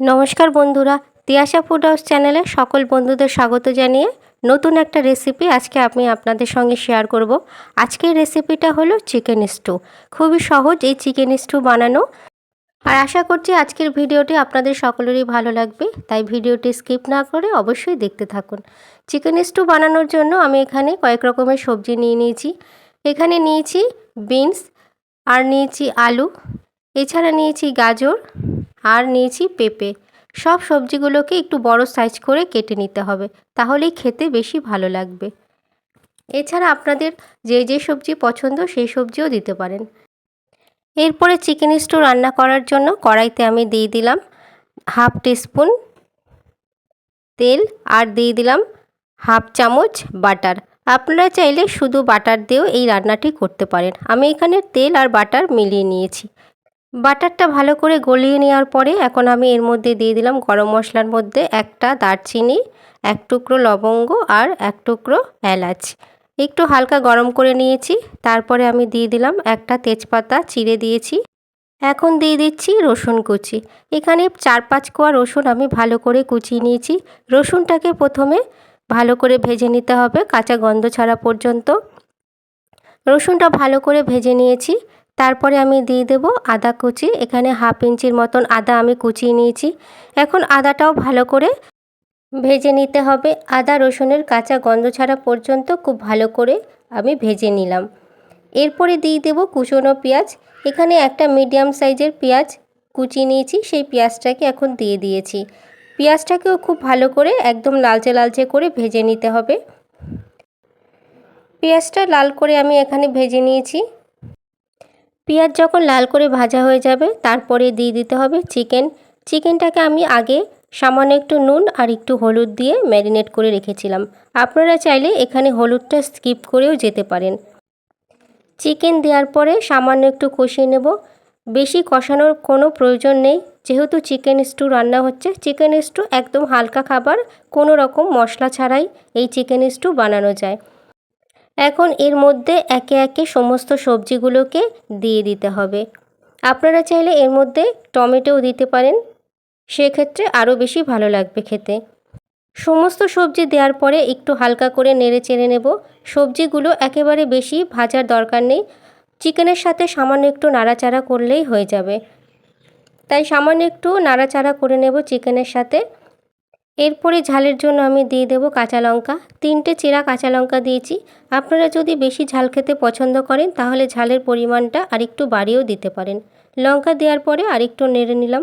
নমস্কার বন্ধুরা, Tiyasha food house চ্যানেলে সকল বন্ধুদের স্বাগত জানিয়ে নতুন একটা রেসিপি আজকে আমি আপনাদের সঙ্গে শেয়ার করব। আজকের রেসিপিটা হলো চিকেন স্টু খুবই সহজ এই চিকেন স্টু বানানো। আর আশা করছি আজকের ভিডিওটি আপনাদের সকলেরই ভালো লাগবে, তাই ভিডিওটি স্কিপ না করে অবশ্যই দেখতে থাকুন। চিকেন স্টু বানানোর জন্য আমি এখানে কয়েক রকমের সবজি নিয়ে নিয়েছি। এখানে নিয়েছি বিনস আর নিয়েছি আলু, এছাড়া নিয়েছি গাজর আর নিয়েছি পেঁপে। সব সবজিগুলোকে একটু বড় সাইজ করে কেটে নিতে হবে, তাহলেই খেতে বেশি ভালো লাগবে। এছাড়া আপনাদের যে যে সবজি পছন্দ সেই সবজিও দিতে পারেন। এরপরে চিকেন স্টু রান্না করার জন্য কড়াইতে আমি দিয়ে দিলাম হাফ টিস্পুন তেল আর দিয়ে দিলাম হাফ চামচ বাটার। আপনারা চাইলে শুধু বাটার দিয়েও এই রান্নাটি করতে পারেন। আমি এখানে তেল আর বাটার মিলিয়ে নিয়েছি। বাটারটা ভালো করে গলিয়ে নেওয়ার পরে এখন আমি এর মধ্যে দিয়ে দিলাম গরম মশলার মধ্যে একটা দারচিনি, এক টুকরো লবঙ্গ আর এক টুকরো এলাচ। একটু হালকা গরম করে নিয়েছি, তারপরে আমি দিয়ে দিলাম একটা তেজপাতা চিড়ে দিয়েছি। এখন দিয়ে দিচ্ছি রসুন কুচি। এখানে চার পাঁচ কোয়া রসুন আমি ভালো করে কুচিয়ে নিয়েছি। রসুনটাকে প্রথমে ভালো করে ভেজে নিতে হবে কাঁচা গন্ধ ছাড়া পর্যন্ত। রসুনটা ভালো করে ভেজে নিয়েছি। তারপরে আমি দিয়ে দেব আদা কুচি। এখানে হাফ ইঞ্চির মতন আদা আমি কুচিয়ে নিয়েছি। এখন আদাটাও ভালো করে ভেজে নিতে হবে। আদা রসুনের কাঁচা গন্ধ ছাড়া পর্যন্ত খুব ভালো করে আমি ভেজে নিলাম। এরপরে দিয়ে দেব কুচনো পেঁয়াজ। এখানে একটা মিডিয়াম সাইজের পেঁয়াজ কুচিয়ে নিয়েছি। সেই পেঁয়াজটাকে এখন দিয়ে দিয়েছি। পেঁয়াজটাকেও খুব ভালো করে একদম লালচে লালচে করে ভেজে নিতে হবে। পেঁয়াজটা লাল করে আমি এখানে ভেজে নিয়েছি। পেঁয়াজ যখন লাল করে ভাজা হয়ে যাবে, তারপরে দিয়ে দিতে হবে চিকেন। চিকেনটাকে আমি আগে সামান্য একটু নুন আর একটু হলুদ দিয়ে ম্যারিনেট করে রেখেছিলাম। আপনারা চাইলে এখানে হলুদটা স্কিপ করেও যেতে পারেন। চিকেন দেওয়ার পরে সামান্য একটু কষিয়ে নেব। বেশি কষানোর কোনো প্রয়োজন নেই। যেহেতু চিকেন স্টু রান্না হচ্ছে, চিকেন স্টু একদম হালকা খাবার, কোনো রকম মশলা ছাড়াই এই চিকেন স্টু বানানো যায়। এখন এর মধ্যে একে একে সমস্ত সবজিগুলোকে দিয়ে দিতে হবে। আপনারা চাইলে এর মধ্যে টমেটোও দিতে পারেন। সেক্ষেত্রে আরও বেশি ভালো লাগবে খেতে। সমস্ত সবজি দেওয়ার পরে একটু হালকা করে নেড়ে চেড়ে নেব। সবজিগুলো একেবারে বেশি ভাজার দরকার নেই। চিকেনের সাথে সামান্য একটু নাড়াচাড়া করলেই হয়ে যাবে। তাই সামান্য একটু নাড়াচাড়া করে নেব চিকেনের সাথে। এরপরে ঝালের জন্য আমি দিয়ে দেব কাঁচা লঙ্কা। তিনটে চেরা কাঁচা লঙ্কা দিয়েছি। আপনারা যদি বেশি ঝাল খেতে পছন্দ করেন, তাহলে ঝালের পরিমাণটা আরেকটু বাড়িয়েও দিতে পারেন। লঙ্কা দেওয়ার পরে আরেকটু নেড়ে নিলাম।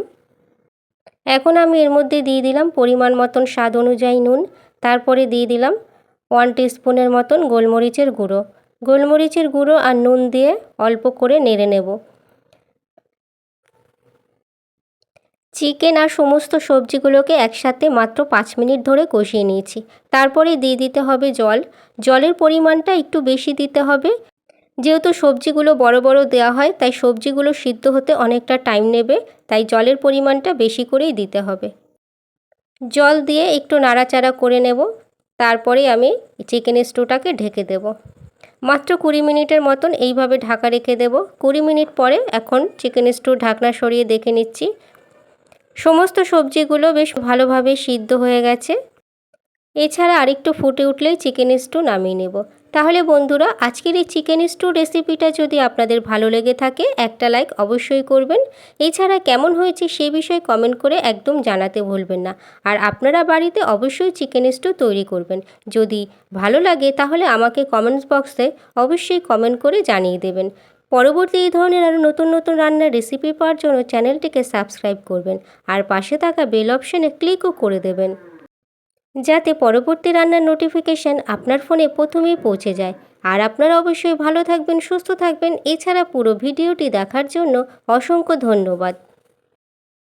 এখন আমি এর মধ্যে দিয়ে দিলাম পরিমাণ মতন স্বাদ অনুযায়ী নুন। তারপরে দিয়ে দিলাম ওয়ান টিস্পুনের মতন গোলমরিচের গুঁড়ো। গোলমরিচের গুঁড়ো আর নুন দিয়ে অল্প করে নেড়ে নেব। চিকেন আর সমস্ত সবজিগুলোকে একসাথে মাত্র পাঁচ মিনিট ধরে কষিয়ে নিয়েছি। তারপরে দিয়ে দিতে হবে জল। জলের পরিমাণটা একটু বেশি দিতে হবে। যেহেতু সবজিগুলো বড় বড় দেওয়া হয়, তাই সবজিগুলো সিদ্ধ হতে অনেকটা টাইম নেবে, তাই জলের পরিমাণটা বেশি করেই দিতে হবে। জল দিয়ে একটু নাড়াচাড়া করে নেব। তারপরে আমি চিকেন স্টুটাকে ঢেকে দেব। মাত্র কুড়ি মিনিটের মতন এইভাবে ঢাকা রেখে দেব। কুড়ি মিনিট পরে এখন চিকেন স্টু ঢাকনা সরিয়ে দেখে নিচ্ছি। সমস্ত সবজিগুলো বেশ ভালোভাবে সিদ্ধ হয়ে গেছে। এছাড়া আরেকটু ফুটে উঠলেই চিকেন স্টু নামিয়ে নেব। তাহলে বন্ধুরা, আজকের এই চিকেন স্টু রেসিপিটা যদি আপনাদের ভালো লেগে থাকে, একটা লাইক অবশ্যই করবেন। এছাড়া কেমন হয়েছে সে বিষয়ে কমেন্ট করে একদম জানাতে ভুলবেন না। আর আপনারা বাড়িতে অবশ্যই চিকেন স্টু তৈরি করবেন। যদি ভালো লাগে, তাহলে আমাকে কমেন্টস বক্সে অবশ্যই কমেন্ট করে জানিয়ে দেবেন। পরবর্তী এই ধরনের আরও নতুন নতুন রান্নার রেসিপি পাওয়ার জন্য চ্যানেলটিকে সাবস্ক্রাইব করবেন আর পাশে থাকা বেল অপশানে ক্লিকও করে দেবেন। যাতে পরবর্তী রান্নার নোটিফিকেশান আপনার ফোনে প্রথমেই পৌঁছে যায়। আর আপনারা অবশ্যই ভালো থাকবেন, সুস্থ থাকবেন। এছাড়া পুরো ভিডিওটি দেখার জন্য অসংখ্য ধন্যবাদ।